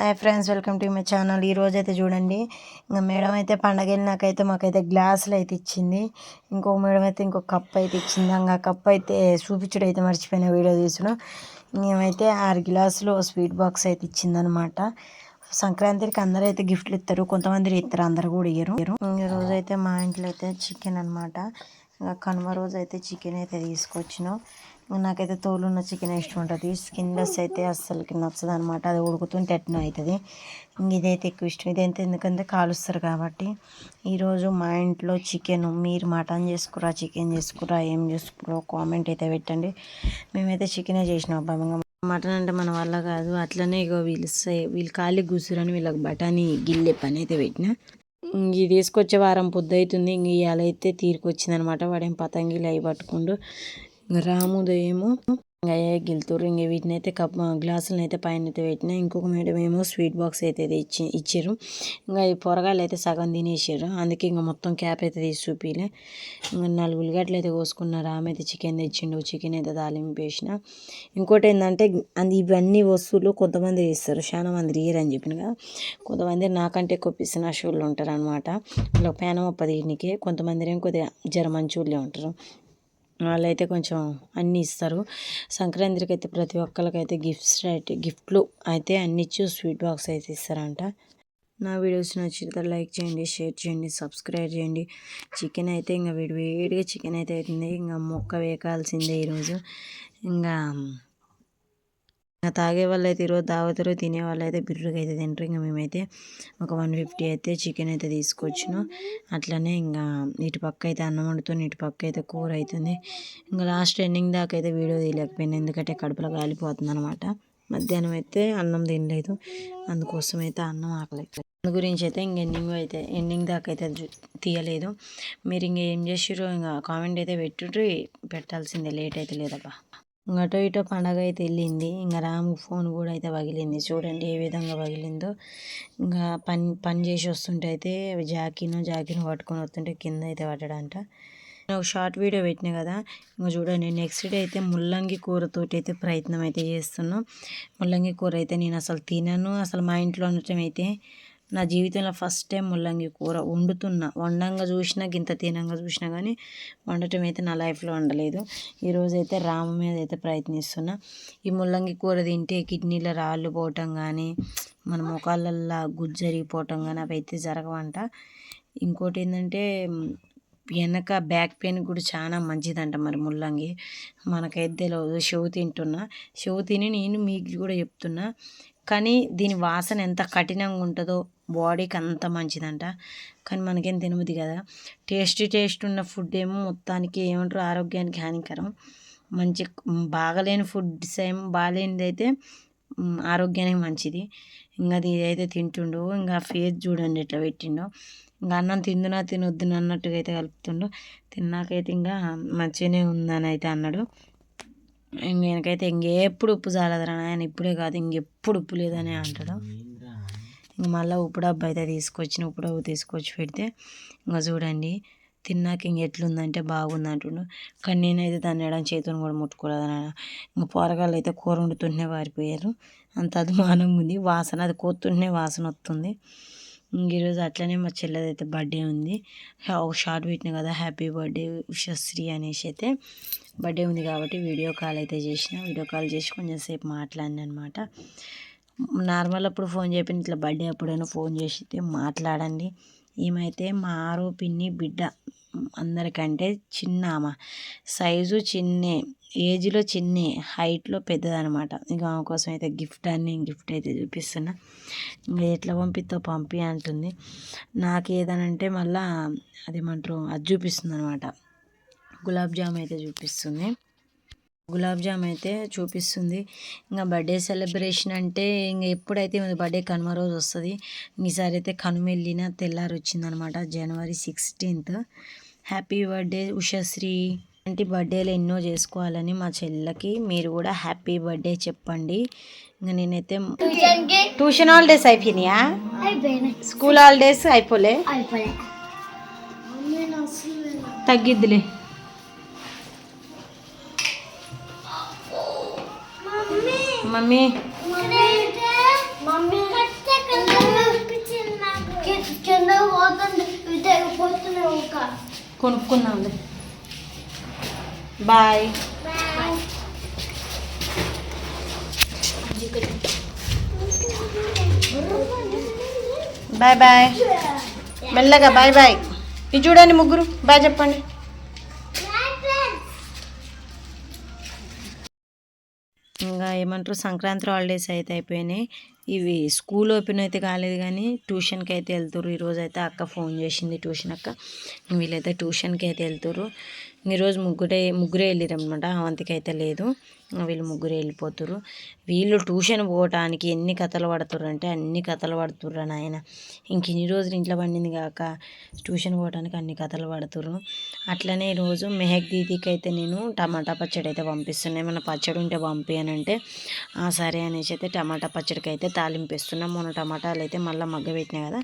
Hi friends welcome to my channel. ఈ రోజు అయితే చూడండి ఇంకా మేడం అయితే పండగ వెళ్ళినాకైతే మాకైతే గ్లాసులు అయితే ఇచ్చింది. ఇంకో మేడం అయితే ఇంకో కప్ అయితే ఇచ్చింది. ఇంకా కప్ అయితే చూపించడం అయితే మర్చిపోయిన వీడియో తీసుకున్నాం మేమైతే ఆరు గ్లాసులు స్వీట్ బాక్స్ అయితే ఇచ్చిందనమాట. సంక్రాంతికి అందరూ అయితే గిఫ్ట్లు ఇస్తారు. కొంతమంది ఇస్తారు అందరు కూడా ఇయ్యరు. ఈ రోజు అయితే మా ఇంట్లో అయితే చికెన్ అనమాట. ఇంకా కనుమ రోజు అయితే చికెన్ అయితే తీసుకొచ్చినాం. నాకైతే తోలున్న చికెన్ ఇష్టం ఉంటుంది స్కిన్లెస్ అయితే అస్సలకి నచ్చదు అనమాట అది ఉడుకుతుంటే ఎట్లా అవుతుంది ఇంక ఇదైతే ఎక్కువ ఇష్టం. ఇదైతే ఎందుకంటే కాలుస్తారు కాబట్టి. ఈరోజు మా ఇంట్లో చికెన్ మీరు మటన్ చేసుకురా చికెన్ చేసుకురా ఏం చేసుకురా కామెంట్ అయితే పెట్టండి. మేమైతే చికెనే చేసినాం అబ్బా. మటన్ అంటే మన వల్ల కాదు. అట్లనే ఇగో వీళ్ళు వీళ్ళు ఖాళీ కూర్చురని వీళ్ళకి బఠానీ గిల్లె పని అయితే పెట్టిన. ఇంక ఇది తీసుకొచ్చే వారం పొద్దు అవుతుంది. ఇంక ఇవాళ అయితే తీరుకొచ్చిందనమాట. వాడేం పతంగిలు అవి పట్టుకుండు. ఇంక రాముదేమో ఇంకా అయ్యే గిలుతురు ఇంక వీటిని అయితే కప్ గ్లాసులను అయితే పైన అయితే పెట్టిన ఇంకొక మేడం ఏమో స్వీట్ బాక్స్ అయితే ఇచ్చి ఇచ్చారు. ఇంకా ఈ పొరగాయలు అయితే సగం తినేసారు. అందుకే ఇంకా మొత్తం క్యాప్ అయితే తీసి చూపిలే. ఇంకా నాలుగు ఉల్లిగడ్డలు అయితే కోసుకున్నారు ఆమె అయితే చికెన్ తెచ్చిండు. చికెన్ అయితే తాలింపు వేసిన. ఇంకోటి ఏంటంటే అది ఇవన్నీ వస్తువులు కొంతమంది ఇస్తారు చాలా మంది రియర్ అని చెప్పిన కదా. కొంతమంది నాకంటే ఎక్కువ పిసినాశువులు ఉంటారు అనమాట ఇలా పేనం దీనికి కొంతమంది ఏం కొద్దిగా జర మంచోళ్ళే ఉంటారు. వాళ్ళైతే కొంచెం అన్నీ ఇస్తారు. సంక్రాంతికి అయితే ప్రతి ఒక్కరికైతే గిఫ్ట్స్ అయితే గిఫ్ట్లు అయితే అన్ని ఇచ్చి స్వీట్ బాక్స్ అయితే ఇస్తారంట. నా వీడియోస్ నచ్చితే లైక్ చేయండి షేర్ చేయండి సబ్స్క్రైబ్ చేయండి. చికెన్ అయితే ఇంకా వేడి వేడిగా చికెన్ అయితే అవుతుంది. ఇంకా మొక్క వేకాల్సిందే ఈరోజు. ఇంకా ఇంకా తాగే వాళ్ళు అయితే ఈరోజు తాగుతారు తినే వాళ్ళు అయితే బిర్రుగా అయితే తింటారు ఇంకా మేమైతే ఒక వన్ ఫిఫ్టీ అయితే చికెన్ అయితే తీసుకొచ్చినాం. అట్లనే ఇంకా ఇటు పక్క అయితే అన్నం వండుతుంది ఇటు పక్క అయితే కూర అవుతుంది ఇంకా లాస్ట్ ఎండింగ్ దాకా అయితే వీడియో తీయలేకపోయినా ఎందుకంటే కడుపులో కాలిపోతుంది అనమాట మధ్యాహ్నం అయితే అన్నం తినలేదు అందుకోసం అయితే అన్నం ఆకలేదు దాని గురించి అయితే ఇంక ఎండింగ్ అయితే ఎండింగ్ దాకా అయితే తీయలేదు. మీరు ఇంక ఏం చేసిర్రో ఇంకా కామెంట్ అయితే పెట్టుర్రి పెట్టాల్సిందే లేట్ అయితే లేదబ్బా. ఇంక అటో ఇటో పండగ అయితే వెళ్ళింది. ఇంకా రాము ఫోన్ కూడా అయితే పగిలింది. చూడండి ఏ విధంగా పగిలిందో. ఇంకా పని పని చేసి వస్తుంటే అయితే జాకీను జాకీను పట్టుకొని వస్తుంటే కింద అయితే పడ్డాడంట. నేను ఒక షార్ట్ వీడియో పెట్టిన కదా. ఇంకా చూడండి నెక్స్ట్ డే అయితే ముల్లంగి కూరతోటి అయితే ప్రయత్నం అయితే చేస్తున్నాం. ముల్లంగి కూర అయితే నేను అసలు తినను. అసలు మా ఇంట్లో ఉండటం అయితే నా జీవితంలో ఫస్ట్ టైం ముల్లంగి కూర వండుతున్నా. వండంగా చూసినా గింత తినంగా చూసినా కానీ వండటం అయితే నా లైఫ్లో వండలేదు. ఈరోజు అయితే రాము మీద అయితే ప్రయత్నిస్తున్నా. ఈ ముల్లంగి కూర తింటే కిడ్నీలో రాళ్ళు పోవటం కానీ మన ముఖాలల్లో గుజ్జు జరిగిపోవటం కానీ అవి అయితే జరగవంట. ఇంకోటి ఏంటంటే వెనక బ్యాక్ పెయిన్ కూడా చాలా మంచిదంట మరి ముల్లంగి. మనకైతే తెలియదు చెవు తింటున్నా. చెవు తిని నేను మీకు కూడా చెప్తున్నా. కానీ దీని వాసన ఎంత కఠినంగా ఉంటుందో బాడీకి అంత మంచిదంట. కానీ మనకేం తినబుద్ది కదా. టేస్టీ టేస్ట్ ఉన్న ఫుడ్ ఏమో మొత్తానికి ఏమంటారు? ఆరోగ్యానికి హానికరం. మంచి బాగలేని ఫుడ్స్ ఏమో బాగాలేనిది అయితే ఆరోగ్యానికి మంచిది. ఇంకా అది ఇదైతే తింటుండు ఇంకా ఫేస్ చూడండి ఎట్లా పెట్టిండో. ఇంకా అన్నం తిందునా తినొద్దున అన్నట్టుగా అయితే కలుపుతుండు. తిన్నాకైతే ఇంకా మంచిగానే ఉందని అయితే అన్నాడు. ఇంక వెనకైతే ఇంకెప్పుడు ఉప్పు చాలదురా నాయన ఇప్పుడే కాదు ఇంకెప్పుడు ఉప్పు లేదని అంటాడు. ఇంక మళ్ళీ ఉప్పు డబ్బా అయితే తీసుకొచ్చిన ఉప్పు డబ్బు తీసుకొచ్చి పెడితే ఇంకా చూడండి తిన్నాక ఇంక ఎట్లుందంటే బాగుంది అంటుండు. కానీ నేనైతే దాన్ని ఎడం చేతుని కూడా ముట్టుకోలేదు నాయన. ఇంకా పోరగాళ్ళు అయితే కూర వండుతుంటేనే వారిపోయారు. అంత అభిమానంగా ఉంది వాసన అది కోతుంటేనే వాసన వస్తుంది. ఇంక ఈరోజు అట్లనే మా చెల్లెది అయితే బర్త్డే ఉంది. ఒక షార్ట్ పెట్టిన కదా హ్యాపీ బర్త్డే ఉషశ్రీ అనేసి అయితే బర్త్డే ఉంది కాబట్టి వీడియో కాల్ అయితే చేసిన. వీడియో కాల్ చేసి కొంచెం సేపు మాట్లాడిన అనమాట నార్మల్ అప్పుడు ఫోన్ చెప్పిన ఇట్లా బర్త్డే అప్పుడైనా ఫోన్ చేసి మాట్లాడండి. ఏమైతే మా ఆరో పిన్ని బిడ్డ అందరికంటే చిన్న ఆమె. సైజు చిన్నే ఏజ్లో చిన్నే హైట్లో పెద్దదనమాట ఇక ఆమె కోసం అయితే గిఫ్ట్ అని గిఫ్ట్ అయితే చూపిస్తున్నా. ఇంకా ఎట్లా పంపిస్తో పంపి అంటుంది. నాకు ఏదనంటే మళ్ళీ అదేమంటారు అది చూపిస్తుంది అనమాట గులాబ్ జామ్ అయితే చూపిస్తుంది. గులాబ్ జామ్ అయితే చూపిస్తుంది. ఇంకా బర్త్డే సెలబ్రేషన్ అంటే ఇంక ఎప్పుడైతే బర్త్డే కనుమ రోజు వస్తుంది ఈసారి అయితే కనుమ వెళ్ళిన తెల్లారి వచ్చిందనమాట జనవరి సిక్స్టీన్త్. Happy birthday Ushasri. అంటే బర్త్డేలు ఎన్నో చేసుకోవాలని మా చెల్లెకి మీరు కూడా హ్యాపీ బర్త్డే చెప్పండి. ఇంకా నేనైతే ట్యూషన్ హాలిడేస్ అయిపోయినాయా? స్కూల్ హాలిడేస్ అయిపోలే. తగ్గిద్దిలే. మమ్మీ. కొనుక్కున్నాంలే బాయ్. Bye bye. మెల్లగా బాయ్ బాయ్. ఇది చూడండి ముగ్గురు. బాయ్ చెప్పండి. ఏమంటారు? సంక్రాంతి హాలిడేస్ అయితే అయిపోయినాయి. ఇవి స్కూల్ ఓపెన్ అయితే కాలేదు కానీ ట్యూషన్కి అయితే వెళ్తారు ఈరోజు అయితే అక్క ఫోన్ చేసింది ట్యూషన్ అక్క. వీళ్ళైతే ట్యూషన్కి అయితే వెళ్తారు ఈరోజు ముగ్గురే ముగ్గురే వెళ్ళిరనమాట అనమాట అవంతికి అయితే లేదు. వీళ్ళు ముగ్గురే వెళ్ళిపోతారు వీళ్ళు ట్యూషన్ పోవటానికి ఎన్ని కథలు పడుతుర్రు అంటే అన్ని కథలు పడుతుర్రు నాయన. ఇంక ఇన్ని రోజులు ఇంట్లో పండింది కాక ట్యూషన్ పోవడానికి అన్ని కథలు పడుతుర్రు. అట్లనే ఈరోజు మెహక్ దీదీకి అయితే నేను టమాటా పచ్చడి అయితే పంపిస్తున్నాను ఏమైనా పచ్చడి ఉంటే పంపియనంటే "ఆ, సరే అనేసి అయితే టమాటా పచ్చడికి అయితే తాలింపు వేస్తున్నా మొన్న టమాటాలు అయితే మళ్ళీ మగ్గ పెట్టినాయి కదా.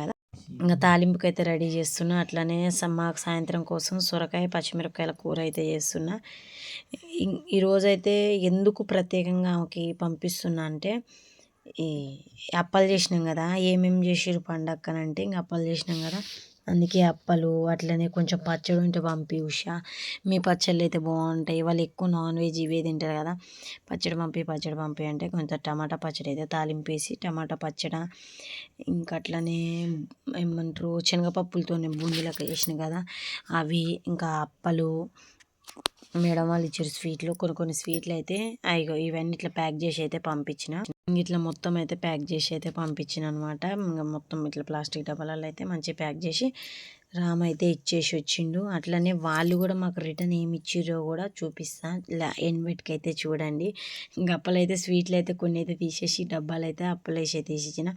ఇంకా తాలింపుకి అయితే రెడీ చేస్తున్నా. అట్లనే స- మాకు సాయంత్రం కోసం సొరకాయ పచ్చిమిరపకాయల కూర అయితే చేస్తున్నా. ఈరోజైతే ఎందుకు ప్రత్యేకంగా ఆమెకి పంపిస్తున్నా అంటే ఈ అప్పలు చేసినాం కదా. ఏమేమి చేసిర్రు పండక్కనంటే ఇంక అప్పలు చేసినాం కదా. అందుకే అప్పలు అట్లనే కొంచెం పచ్చడి ఉంటే పంపి ఉషా. మీ పచ్చళ్ళు అయితే బాగుంటాయి. వాళ్ళు ఎక్కువ నాన్ వెజ్ ఇవే తింటారు కదా. పచ్చడి పంపి పచ్చడి పంపి అంటే కొంచెం టమాటా పచ్చడి అయితే తాలింపు వేసి టమాటా పచ్చడి ఇంకా అట్లనే ఏమంటారు శనగపప్పులతో బూందీలకు వేసిన కదా అవి ఇంకా అప్పలు మేడం వాళ్ళు ఇచ్చారు స్వీట్లు. కొన్ని కొన్ని స్వీట్లు అయితే అయ్యో ఇవన్నీ ఇట్లా ప్యాక్ చేసి అయితే పంపించిన. ఇట్లా మొత్తం అయితే ప్యాక్ చేసి అయితే పంపించిన అనమాట ఇంకా మొత్తం ఇట్లా ప్లాస్టిక్ డబ్బాలలో అయితే మంచిగా ప్యాక్ చేసి రామ్ అయితే ఇచ్చేసి వచ్చిండు అట్లనే వాళ్ళు కూడా మాకు రిటర్న్ ఏమి ఇచ్చిర్రో కూడా చూపిస్తా. ఇలా ఎన్వెట్కి అయితే చూడండి. గప్పలు అప్పలైతే స్వీట్లు అయితే కొన్ని అయితే తీసేసి డబ్బాలు అయితే అప్పలేసి అయితే తీసిచ్చిన.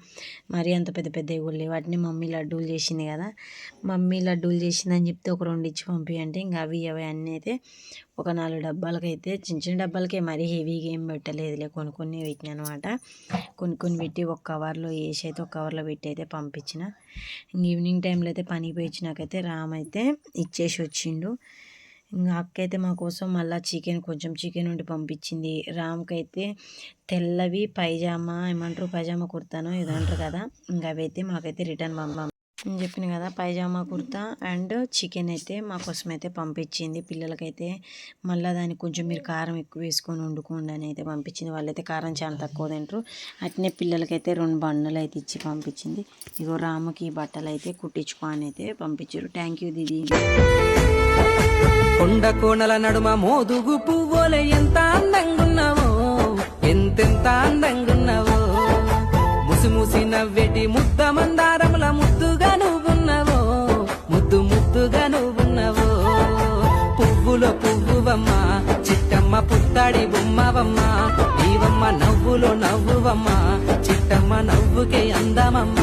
మరీ అంత పెద్ద పెద్ద కూడా లేవు. వాటిని మమ్మీ లడ్డూలు చేసింది కదా. మమ్మీ లడ్డూలు చేసిందని చెప్తే ఒక రెండు ఇచ్చి పంపించంటే ఇంకా అవి అవి అన్నీ అయితే ఒక నాలుగు డబ్బాలకైతే చిన్న చిన్న డబ్బాలకే మరీ హెవీగా ఏం పెట్టలేదులే. కొన్ని కొన్ని పెట్టిన అనమాట కొన్ని కొన్ని పెట్టి ఒక కవర్లో వేసి అయితే ఒక కవర్లో పెట్టి అయితే పంపించిన. ఈవినింగ్ టైంలో అయితే పనికి పోయించిన వచ్చినాకైతే రామ్ అయితే ఇచ్చేసి వచ్చిండు. ఇంకా అక్క అయితే మా కోసం మళ్ళీ చికెన్ కొంచెం చికెన్ ఉండి పంపించింది. రామ్కి అయితే తెల్లవి పైజామా ఏమంటారు పైజామా కుర్తాను ఇది అంటారు కదా ఇంకా అవి అయితే మాకైతే రిటర్న్ పంపం నేను చెప్పిన కదా పైజామా కుర్తా అండ్ చికెన్ అయితే మా కోసం అయితే పంపించింది. పిల్లలకైతే మళ్ళీ దానికి కొంచెం మీరు కారం ఎక్కువ వేసుకొని వండుకోండి అని అయితే పంపించింది. వాళ్ళైతే కారం చాలా తక్కువ తింటారు. అట్నే పిల్లలకైతే రెండు బండలు అయితే ఇచ్చి పంపించింది. ఇగో రాముకి ఈ బట్టలు అయితే కుట్టించుకో అని అయితే పంపించారు. థ్యాంక్ యూ దీదీ. కొండ కోణల నడుమ మోదుగు పువ్వులే ఎంత అందంగున్నావో ఎంతెంత అందంగున్నావో. ముసి ముసి నవ్వెటి ముద్ద మందారముల ముద్ద పువ్వువమ్మ చిట్టమ్మ పుత్తడి బొమ్మవమ్మ నీవమ్మ నవ్వులో నవ్వువమ్మ చిట్టమ్మ నవ్వుకే అందమమ్మ.